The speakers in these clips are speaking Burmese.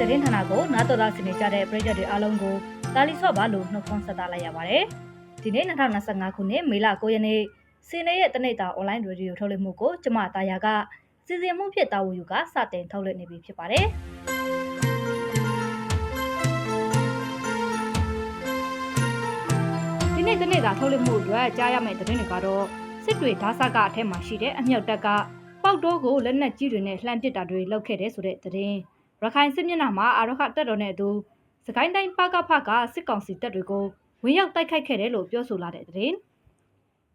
သတင်းဌာနကိုနားတော်သားဆင်နေကြတဲ့ပရိသတ်တွေအားလုံးကိုတာလီဆော့ပါလို့နှုတ်ခွန်းဆက်သလိုက်ရပါတယ်။ဒီနေ့2025ခုနှစ်မေလ9ရက်နေ့စီနေရဲ့တနေ့တာအွန်လိုင်းရေဒီယိုထုတ်လွှင့်မှုကိုကျမတာယာကစီစဉ်မှုဖြစ်တာဝန်ယူကစတင်ထုတ်လွှင့်နေပြီဖြစ်ပါတယ်။ဒီနေ့တနေ့တာထုတ်လွှင့်မှုအတွက်ကြားရမယ့်သတင်းတွေကတော့စစ်တွေဓာတ်ဆကအထက်မှာရှိတဲ့အမြောက်တပ်ကပေါက်တိုးကိုလက်နက်ကြီးတွေနဲ့လှမ်းပစ်တာတွေလုပ်ခဲ့တဲ့ဆိုတဲ့သတင်း ရခိုင်စစ်မျက်နှာမှာအာရခတက်တော်နဲ့အတူစကိုင်းတိုင်းပကဖကစစ်ကောင်စီတပ်တွေကိုဝင်ရောက်တိုက်ခိုက်ခဲ့တယ်လို့ပြောဆိုလာတဲ့သတင်း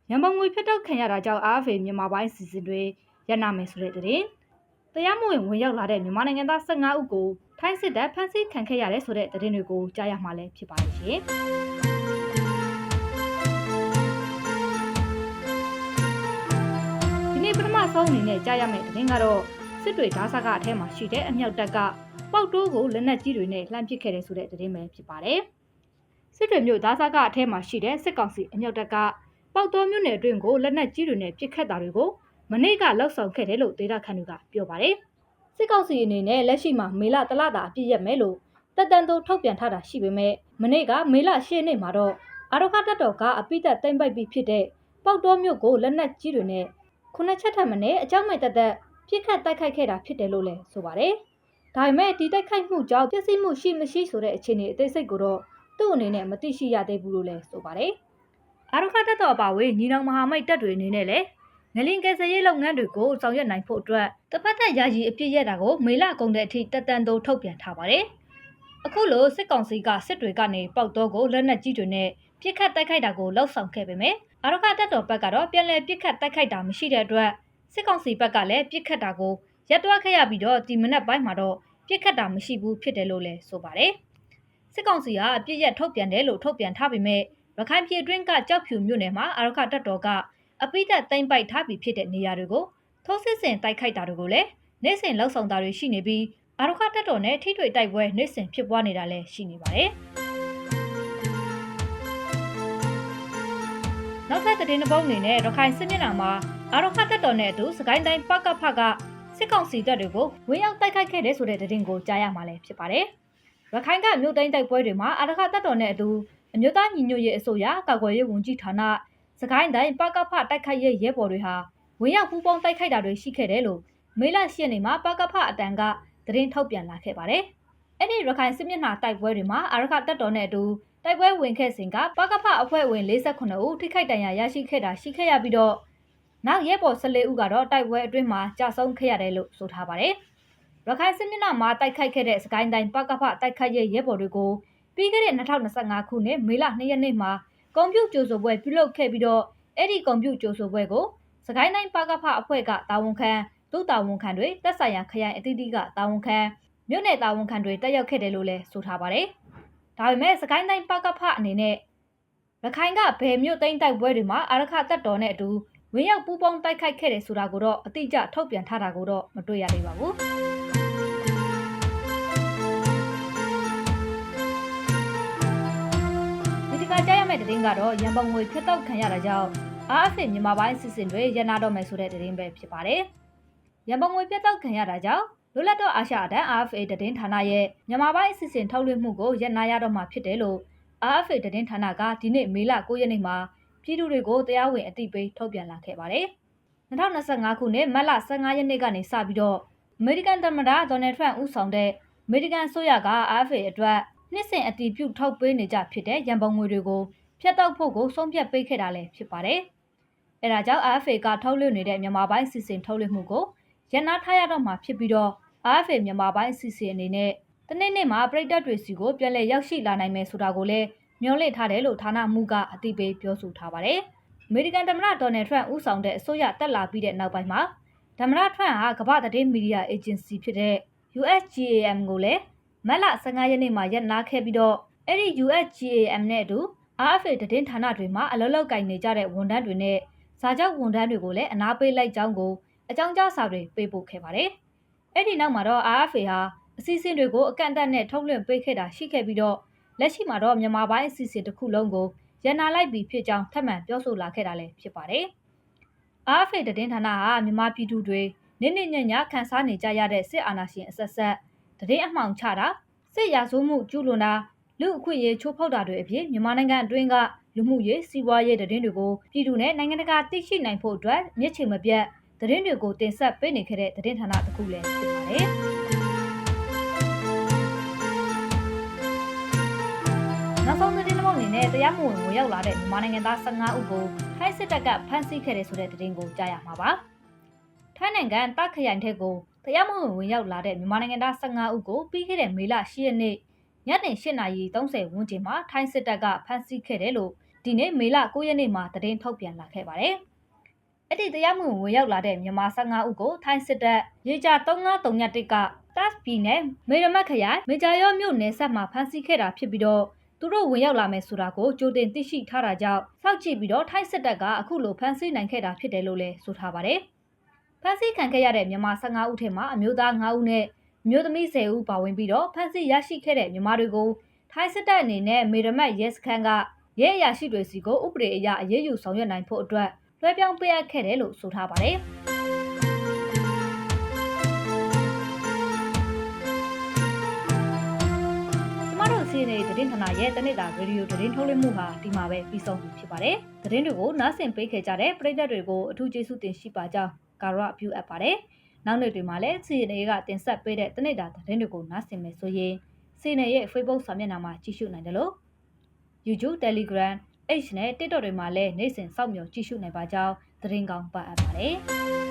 ရန်ပုံငွေဖြတ်တောက်ခံရတာကြောင့်အားဖေမြန်မာပိုင်းစီစဉ်တွေရန်နာမယ်ဆိုတဲ့သတင်းတရားမဝင်ဝင်ရောက်လာတဲ့မြန်မာနိုင်ငံသား15ဦးကိုထိုင်းစစ်တပ်ဖမ်းဆီးခံခဲ့ရတယ်ဆိုတဲ့သတင်းတွေကိုကြားရမှာလည်းဖြစ်ပါတယ်ရှင်ဒီနေ့ပထမဆုံးအနေနဲ့ကြားရမယ့်သတင်းကတော့ စစ်တွေဓာတ်ဆကအထက်မှာရှိတဲ့အမြောက်တပ်ကပေါက်တိုးကိုလက်နက်ကြီးတွေနဲ့လှမ်းပစ်ခဲ့တယ်ဆိုတဲ့သတင်းပဲဖြစ်ပါတယ်။စစ်တွေမြို့ဓာတ်ဆကအထက်မှာရှိတဲ့စစ်ကောင်စီအမြောက်တပ်ကပေါက်တိုးမြို့နယ်အတွင်းကိုလက်နက်ကြီးတွေနဲ့ပစ်ခတ်တာတွေကိုမနေ့ကလောက်ဆောင်ခဲ့တယ်လို့ဒေတာခန်တွေကပြောပါတယ်။စစ်ကောင်စီအနေနဲ့လက်ရှိမှာမေလတလတာအပြည့်ရက်မယ်လို့တက်တန်တို့ထုတ်ပြန်ထားတာရှိပေမဲ့မနေ့ကမေလ10ရက်နေ့မှာတော့အာရခတက်တော်ကအပိသက်တိမ့်ပိုက်ပြီးဖြစ်တဲ့ပေါက်တိုးမြို့ကိုလက်နက်ကြီးတွေနဲ့ခုနှစ်ချက်ထပ်မနဲ့အကြောင်းမဲ့တက်တက် ပြစ်ခတ်တိုက်ခိုက်ခဲ့တာဖြစ်တယ်လို့လည်းဆိုပါတယ်။ဒါပေမဲ့ဒီတိုက်ခိုက်မှုကြောင့်ပျက်စီးမှုရှိမရှိဆိုတဲ့အခြေအနေအသေးစိတ်ကိုတော့သူ့အနေနဲ့မသိရှိရသေးဘူးလို့လည်းဆိုပါတယ်။အာရခတက်တော်အပါဝေးညီနောင်မဟာမိတ်တပ်တွေအနေနဲ့လည်းငလင်ကယ်ဆယ်ရေးလုပ်ငန်းတွေကိုဆောင်ရွက်နိုင်ဖို့အတွက်တစ်ဖက်သက်ယာယီအပြစ်ရတာကိုမေလကုန်တဲ့အထိတက်တန်သို့ထုတ်ပြန်ထားပါတယ်။အခုလိုစစ်ကောင်စီကစစ်တွေကနေပေါက်တော့ကိုလက်နက်ကြီးတွေနဲ့ပြစ်ခတ်တိုက်ခိုက်တာကိုလှောက်ဆောင်ခဲ့ပေမဲ့အာရခတက်တော်ဘက်ကတော့ပြန်လည်ပြစ်ခတ်တိုက်ခိုက်တာမရှိတဲ့အတွက် စစ်ကောင်စီဘက်ကလည်းပြစ်ခတ်တာကိုရပ်တွားခဲ့ရပြီးတော့ဒီမနက်ပိုင်းမှာတော့ပြစ်ခတ်တာမရှိဘူးဖြစ်တယ်လို့လည်းဆိုပါတယ်။စစ်ကောင်စီကအပြစ်ရက်ထုတ်ပြန်တယ်လို့ထုတ်ပြန်ထားပေမဲ့ရခိုင်ပြည်တွင်းကကြောက်ဖြူမြို့နယ်မှာအာရခတပ်တော်ကအပိသက်သိမ့်ပိုက်ထားပြီးဖြစ်တဲ့နေရာတွေကိုထိုးစစ်ဆင်တိုက်ခိုက်တာတွေကိုလည်းနေ့စဉ်လှုပ်ဆောင်တာတွေရှိနေပြီးအာရခတပ်တော်နဲ့ထိထွေတိုက်ပွဲနေ့စဉ်ဖြစ်ပွားနေတာလည်းရှိနေပါတယ်။ နောက်ထပ်သတင်းတစ်ပုဒ်အနေနဲ့ရခိုင်စစ်မျက်နှာမှာအာရခတပ်တော်နဲ့အတူစကိုင်းတိုင်းပကဖကစစ်ကောင်စီတပ်တွေကိုဝင်ရောက်တိုက်ခိုက်ခဲ့တဲ့ဆိုတဲ့သတင်းကိုကြားရမှာလည်းဖြစ်ပါတယ်။ရခိုင်ကမြို့သိမ်းတိုက်ပွဲတွေမှာအာရခတပ်တော်နဲ့အတူအမျိုးသားညီညွတ်ရေးအစိုးရကာကွယ်ရေးဝန်ကြီးဌာနစကိုင်းတိုင်းပကဖတိုက်ခိုက်ရေးရဲဘော်တွေဟာဝင်ရောက်ပူးပေါင်းတိုက်ခိုက်တာတွေရှိခဲ့တယ်လို့မေလ10ရက်နေ့မှာပကဖအတန်ကသတင်းထုတ်ပြန်လာခဲ့ပါတယ်။ အဲ့ဒီရခိုင်စစ်မျက်နှာတိုက်ပွဲတွေမှာအာရခတပ်တော်နဲ့အတူတိုက်ပွဲဝင်ခဲ့စဉ်ကပကဖအဖွဲ့ဝင်48ဦးထိခိုက်ဒဏ်ရာရရှိခဲ့တာရှိခဲ့ရပြီးတော့နောက်ရဲဘော်14ဦးကတော့တိုက်ပွဲအတွင်းမှာကြာဆုံးခဲ့ရတယ်လို့ဆိုထားပါတယ်။ရခိုင်စစ်မျက်နှာမှာတိုက်ခိုက်ခဲ့တဲ့စကိုင်းတိုင်းပကဖတိုက်ခိုက်ရေးရဲဘော်တွေကိုပြီးခဲ့တဲ့2025ခုနှစ်မေလ2ရက်နေ့မှာကွန်ပျူတာကြိုဆိုပွဲပြုလုပ်ခဲ့ပြီးတော့အဲ့ဒီကွန်ပျူတာကြိုဆိုပွဲကိုစကိုင်းတိုင်းပကဖအဖွဲ့ကတာဝန်ခံဒုတာဝန်ခံတွေတက်ဆိုင်ရာခရိုင်အသီးသီးကတာဝန်ခံ မြို့နယ်တာဝန်ခံတွေတက်ရောက်ခဲ့တယ်လို့လည်းဆိုထားပါတယ်။ဒါပေမဲ့စကိုင်းတိုင်းပကဖအနေနဲ့ရခိုင်ကဘယ်မြို့သိမ်းတိုက်ပွဲတွေမှာအာရခတပ်တော်နဲ့အတူဝင်ရောက်ပူးပေါင်းတိုက်ခိုက်ခဲ့တယ်ဆိုတာကိုတော့အတိအကျထုတ်ပြန်ထားတာကိုတော့မတွေ့ရသေးပါဘူးဒီဒီကကြားရမယ့်သတင်းကတော့ရန်ပုံငွေဖျက်တောက်ခံရတာကြောင့်အားအဖင်မြန်မာပိုင်းစစ်စင်တွေရန်နာတော့မယ်ဆိုတဲ့သတင်းပဲဖြစ်ပါတယ်ရန်ပုံငွေဖျက်တောက်ခံရတာကြောင့် လွတ်လပ်တော့အာရှအတန်း RFA သတင်းဌာနရဲ့မြန်မာပိုင်းအစီအစဉ်ထုတ်လွှင့်မှုကိုရန်နာရတော့မှာဖြစ်တယ်လို့ RFA သတင်းဌာနကဒီနေ့မေလ9ရက်နေ့မှာပြည်သူတွေကိုတရားဝင်အသိပေးထုတ်ပြန်လာခဲ့ပါတယ်။2025ခုနှစ်မတ်လ15ရက်နေ့ကနေစပြီးတော့အမေရိကန်သမ္မတဒေါ်နယ်ထရန့်ဦးဆောင်တဲ့အမေရိကန်ဆိုရက RFA အတွက်နှစ်စဉ်အတည်ပြုထုတ်ပေးနေကြဖြစ်တဲ့ရန်ပုံငွေတွေကိုဖျက်တောက်ဖို့ကိုဆုံးဖြတ်ပေးခဲ့တာလည်းဖြစ်ပါတယ်။အဲဒါကြောင့် RFA ကထုတ်လွှင့်နေတဲ့မြန်မာပိုင်းစီစဉ်ထုတ်လွှင့်မှုကို ရန်နာထားရတော့မှာဖြစ်ပြီးတော့ RFA မြန်မာပိုင်းစီစဉ်အနေနဲ့တနေ့နေ့မှာပြည်သက်တွေစီကိုပြန်လည်ရောက်ရှိလာနိုင်မယ်ဆိုတာကိုလည်းမျှော်လင့်ထားတယ်လို့ဌာနမှူးကအသိပေးပြောဆိုထားပါတယ်။အမေရိကန်သမ္မတဒေါ်နယ်ထရန့်ဦးဆောင်တဲ့အစိုးရတက်လာပြီးတဲ့နောက်ပိုင်းမှာသမ္မတထရန့်ဟာကမ္ဘာသတင်းမီဒီယာအေဂျင်စီဖြစ်တဲ့ USGAM ကိုလည်းမတ်လ15ရက်နေ့မှာရပ်နားခဲ့ပြီးတော့အဲ့ဒီ USGAM နဲ့အတူ RFA သတင်းဌာနတွေမှာအလုပ်လုပ်ကင်နေကြတဲ့ဝန်ထမ်းတွေနဲ့စာချုပ်ဝန်ထမ်းတွေကိုလည်းအနာပေးလိုက်ကြောင်းကို အကြောင်းကြားစာတွေပေးပို့ခဲ့ပါတယ်။အဲ့ဒီနောက်မှာတော့ RFA ဟာအစီအစဉ်တွေကိုအကန့်အသတ်နဲ့ထုတ်လွှင့်ပေးခဲ့တာရှိခဲ့ပြီးတော့လက်ရှိမှာတော့မြန်မာပိုင်းအစီအစဉ်တစ်ခုလုံးကိုရန်နာလိုက်ပြီးဖြစ်ကြောင်းထပ်မံပြောဆိုလာခဲ့တာလည်းဖြစ်ပါတယ်။အားဖေတည်င်းဌာနဟာမြန်မာပြည်သူတွေနစ်နစ်ညံ့ညခန်းစားနေကြရတဲ့စစ်အာဏာရှင်အဆက်ဆက်တည်င်းအမှောင်ချတာစစ်ရာဇဝမှုကျူးလွန်တာလူအခွင့်အရေးချိုးဖောက်တာတွေအပြင်မြန်မာနိုင်ငံအတွင်းကလူမှုရေးစီးပွားရေးတည်င်းတွေကိုပြည်သူနဲ့နိုင်ငံတကာသိရှိနိုင်ဖို့အတွက်မျက်ခြေမပြတ် တည်င်းတွေကိုတင်ဆက်ပေးနေခဲ့တဲ့တည်င်းဌာနတစ်ခုလည်းဖြစ်ပါတယ်။နောက်ဆုံးသတင်းတစ်ပုဒ်အနေနဲ့တရားမဝင်ဝင်ရောက်လာတဲ့မြန်မာနိုင်ငံသား15ဦးကိုထိုင်းစစ်တပ်ကဖမ်းဆီးခဲ့တဲ့ဆိုတဲ့သတင်းကိုကြားရမှာပါ။ထိုင်းနိုင်ငံတခရိုင်ထက်ကိုတရားမဝင်ဝင်ရောက်လာတဲ့မြန်မာနိုင်ငံသား15ဦးကိုပြီးခဲ့တဲ့မေလ10ရက်နေ့ညနေ8:30ဝန်းကျင်မှာထိုင်းစစ်တပ်ကဖမ်းဆီးခဲ့တယ်လို့ဒီနေ့မေလ9ရက်နေ့မှာသတင်းထုတ်ပြန်လာခဲ့ပါတယ်။ အဲ့ဒီတရားမဝင်ဝင်ရောက်လာတဲ့မြန်မာ15ဦးကိုထိုင်းစစ်တပ်ရေကြ3931ကတပ်ပြည်နယ်မေရမတ်ခရိုင်မေဂျာရော့မြို့နယ်ဆက်မှာဖမ်းဆီးခဲ့တာဖြစ်ပြီးတော့သူတို့ဝင်ရောက်လာမယ်ဆိုတာကိုကြိုတင်သိရှိထားတာကြောင့်စောင့်ကြည့်ပြီးတော့ထိုင်းစစ်တပ်ကအခုလိုဖမ်းဆီးနိုင်ခဲ့တာဖြစ်တယ်လို့လည်းဆိုထားပါတယ်။ဖမ်းဆီးခံခဲ့ရတဲ့မြန်မာ15ဦးထဲမှာအမျိုးသား9ဦးနဲ့အမျိုးသမီး10ဦးပါဝင်ပြီးတော့ဖမ်းဆီးရရှိခဲ့တဲ့မြန်မာတွေကိုထိုင်းစစ်တပ်အနေနဲ့မေရမတ်ရဲစခန်းကရဲအရာရှိတွေစီကိုဥပဒေအရအရေးယူဆောင်ရွက်နိုင်ဖို့အတွက် လွှဲပြောင်းပေးအပ်ခဲ့တယ်လို့ဆိုထားပါတယ်။ကျမတို့စီးနေတဲ့သတင်းဌာနရဲ့တနေ့တာရေဒီယိုသတင်းထုတ်လွှင့်မှုဟာဒီမှာပဲပြီးဆုံးပြီဖြစ်ပါတယ်။သတင်းတွေကိုနားဆင်ပေးခဲ့ကြတဲ့ပရိသတ်တွေကိုအထူးကျေးဇူးတင်ရှိပါကြောင်းကာရအပြုအပ်ပါတယ်။နောက်နေ့တွေမှာလည်းစီးနေကတင်ဆက်ပေးတဲ့တနေ့တာသတင်းတွေကိုနားဆင်မယ်ဆိုရင်စီးနေရဲ့ Facebook စာမျက်နှာမှာကြည့်ရှုနိုင်တယ်လို့ YouTube Telegram H နဲ့ TikTok တွေမှာလည်းနေ့စဉ်စောင့်မျှော်ကြည့်ရှုနိုင်ပါကြောင်းသတင်းကောင်းပါအပ်ပါတယ်။